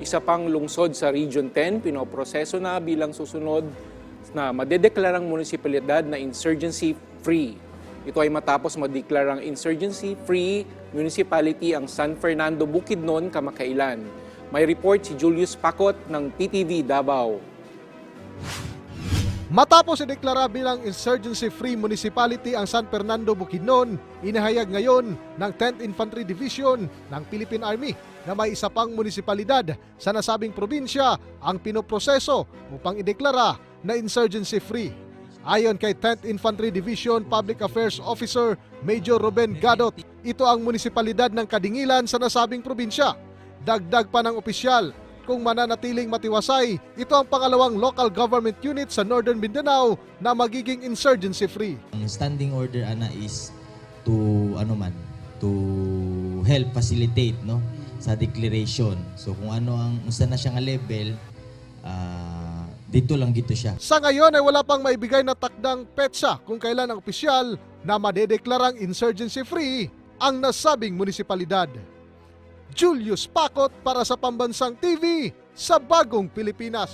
Isa pang lungsod sa Region 10, pinoproseso na bilang susunod na madedeklarang munisipalidad na insurgency-free. Ito ay matapos madeklarang insurgency-free municipality ang San Fernando Bukidnon kamakailan. May report si Julius Pakot ng PTV Davao. Matapos ideklara bilang insurgency-free municipality ang San Fernando Bukidnon, inahayag ngayon ng 10th Infantry Division ng Philippine Army na may isa pang munisipalidad sa nasabing probinsya ang pinoproseso upang ideklara na insurgency-free. Ayon kay 10th Infantry Division Public Affairs Officer Major Ruben Gadot, ito ang munisipalidad ng Kadingilan sa nasabing probinsya. Dagdag pa ng opisyal, kung mananatiling matiwasay, ito ang pangalawang local government unit sa Northern Mindanao na magiging insurgency-free. Ang standing order ana is to ano man to help facilitate no sa declaration. So kung ano ang unsa na siya nga level ah, dito lang gito siya. Sa ngayon ay wala pang maibigay na takdang petsa kung kailan ang opisyal na madedeklarang insurgency-free ang nasabing munisipalidad. Julius Pakot para sa Pambansang TV sa Bagong Pilipinas.